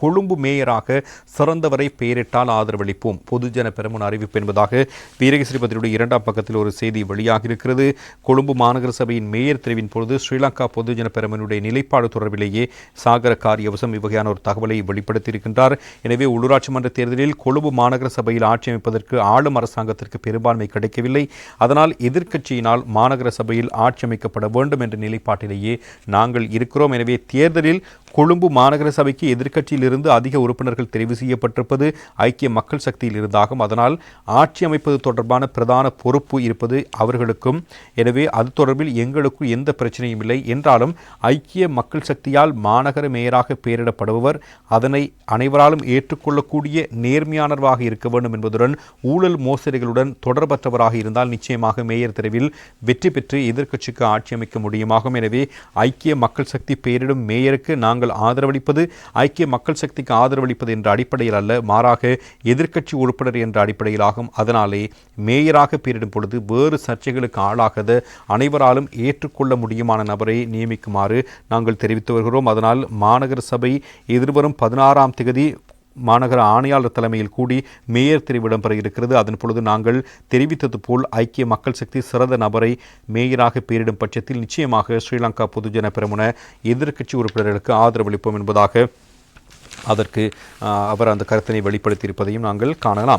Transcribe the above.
கொழும்பு மேயராக சிறந்தவரை பெயரிட்டால் ஆதரவளிப்போம். பொதுஜன பெருமன் அறிவிப்பு என்பதாக வீரகசிரிபதியுடைய இரண்டாம் பக்கத்தில் ஒரு செய்தி வெளியாக இருக்கிறது கொழும்பு மாநகர சபையின் மேயர் தெரிவின் பொழுது ஸ்ரீலங்கா பொதுஜன பெருமனுடைய நிலைப்பாடு தொடர்பிலேயே சாகர காரியவசம் இவ்வகையான ஒரு தகவலை வெளிப்படுத்தியிருக்கின்றார். எனவே உள்ளூராட்சி மன்ற தேர்தலில் கொழும்பு மாநகர சபையில் ஆட்சி அமைப்பதற்கு ஆளும் அரசாங்கத்திற்கு பெரும்பான்மை கிடைக்கவில்லை. அதனால் எதிர்க்கட்சியினால் மாநகர சபையில் ஆட்சி அமைக்கப்பட வேண்டும் என்ற நிலைப்பாட்டிலேயே நாங்கள் இருக்கிறோம். எனவே தேர்தலில் கொழும்பு மாநகர சபைக்கு எதிர்க்கட்சியிலிருந்து அதிக உறுப்பினர்கள் தெரிவு செய்யப்பட்டிருப்பது ஐக்கிய மக்கள் சக்தியில் இருந்தாகும் அதனால் ஆட்சி அமைப்பது தொடர்பான பிரதான பொறுப்பு இருப்பது அவர்களுக்கும். எனவே அது தொடர்பில் எங்களுக்கும் எந்த பிரச்சனையும் இல்லை. என்றாலும் ஐக்கிய மக்கள் சக்தியால் மாநகர மேயராக பெயரிடப்படுபவர் அதனை அனைவராலும் ஏற்றுக்கொள்ளக்கூடிய நேர்மையானவராக இருக்க வேண்டும் என்பதுடன் ஊழல் மோசடிகளுடன் தொடர்பற்றவராக இருந்தால் நிச்சயமாக மேயர் தெருவில் வெற்றி பெற்று எதிர்க்கட்சிக்கு ஆட்சி அமைக்க முடியுமாகும். எனவே ஐக்கிய மக்கள் சக்தி பெயரிடும் மேயருக்கு நாங்கள் ஆதரவளிப்பது ஐக்கிய மக்கள் சக்திக்கு ஆதரவளிப்பது என்ற அடிப்படையில் அல்ல மாறாக எதிர்க்கட்சி உறுப்பினர் என்ற அடிப்படையிலாகும். அதனாலே மேயராக பேரிடும் பொழுது வேறு சர்ச்சைகளுக்கு ஆளாகாத அனைவராலும் ஏற்றுக்கொள்ள முடியுமான நபரை நியமிக்குமாறு நாங்கள் தெரிவித்து வருகிறோம். அதனால் மாநகர சபை எதிர்வரும் பதினாறாம் திகதி மாநகர ஆணையாளர் தலைமையில் கூடி மேயர் தெரிவு இடம்பெற இருக்கிறது. அதன் பொழுது நாங்கள் தெரிவித்தது போல் ஐக்கிய மக்கள் சக்தி சிறந்த நபரை மேயராக பெயரிடும் பட்சத்தில் நிச்சயமாக ஸ்ரீலங்கா பொதுஜன பெரமுன எதிர்க்கட்சி உறுப்பினர்களுக்கு ஆதரவளிப்போம் என்பதாக அதற்கு அவர் அந்த கருத்தினை வெளிப்படுத்தியிருப்பதையும் நாங்கள் காணலாம்.